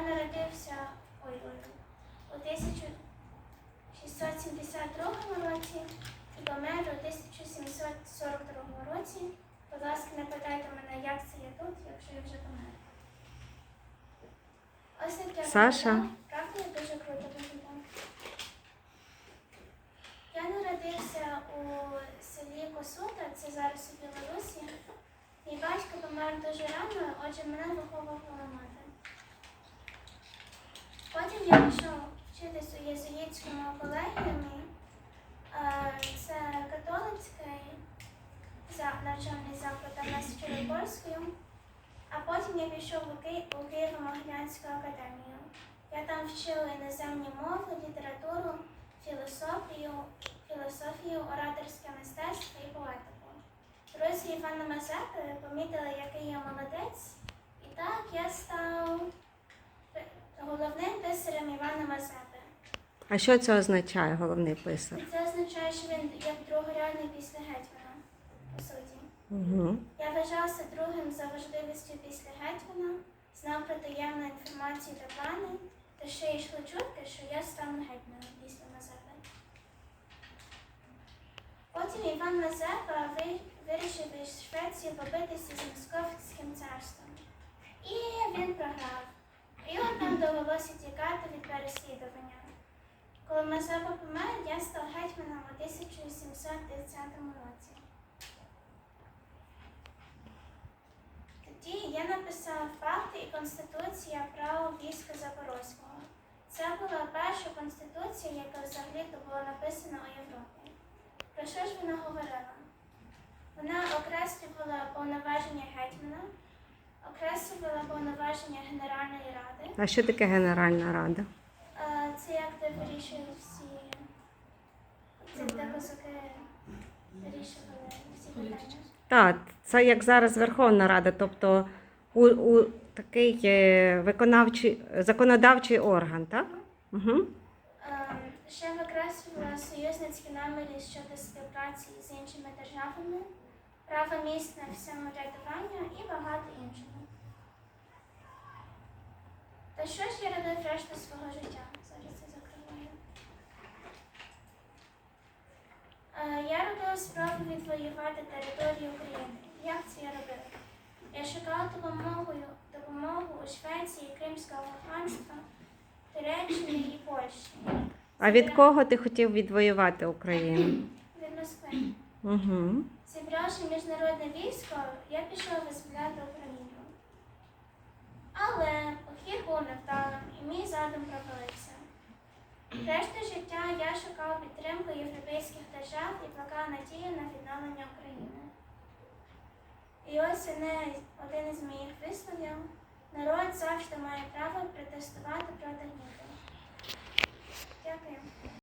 Я народився ой, ой, у 1672 році і помер у 1742 році. Будь ласка, не питайте мене, як це я тут, якщо я вже помер. Ось таке Саша. Правда я дуже круто виглядаю. Я народився у селі Косута, це зараз у Білорусі. Мій батько помер дуже рано, отже, мене виховувала мати. Я пішов вчитись у єзуїтському колегіумі. Е, Це католицький навчальний заклад, вчили польською. А потім я пішов у Києво-Могилянську академію. Я там вчила іноземні мови, літературу, філософію, філософію, ораторське мистецтво і поетику. Друзі Івана Мазепи помітили, який я молодець, і так я став головним писарем Івана Мазепи. А що це означає, головний писар? Це означає, що він як другорядний після гетьмана, по суті. Угу. Я вважався другим за важливістю після гетьмана, знав про таємну інформацію та плани, та ще йшли чутки, що я стану гетьманом після Мазепи. Потім Іван Мазепа вирішив із Швеції побитися з Московським царством. І він програв. Нам довелося тікати від переслідування. Коли Мазепа помер, я став гетьманом у 1730 році. Тоді я написав факти і Конституція право війська Запорозького. Це була перша конституція, яка взагалі-то була написана у Європі. Про що ж вона говорила? Вона окреслювала повноваження гетьмана, окреслювала повноваження Генеральної ради. А що таке Генеральна Рада? Е, Це як де вирішують всі. Це де козаки вирішували всі питання. Так, це як зараз Верховна Рада, тобто у, у такий е, виконавчий законодавчий орган, так? Угу. Ще викреслювала союзницькі наміри щодо співпраці з іншими державами, право місць на самоврядування і багато іншого. Та що ж я робив решту свого життя? Зараз я закриваю. Е, Я робила спробу відвоювати територію України. Як це я робила? Я шукала допомогу, допомогу у Швеції, Кримського ханства, Туреччині і Польщі. А від кого ти хотів відвоювати Україну? Від Москви. Угу. Зібравши міжнародне військо, я пішов визволяти Україну. Але похід був невдалим і мій задум провалився. Решту життя я шукав підтримку європейських держав і плекав надію на відновлення України. І ось один із моїх висловів. Народ завжди має право протестувати проти гніту. Дякую.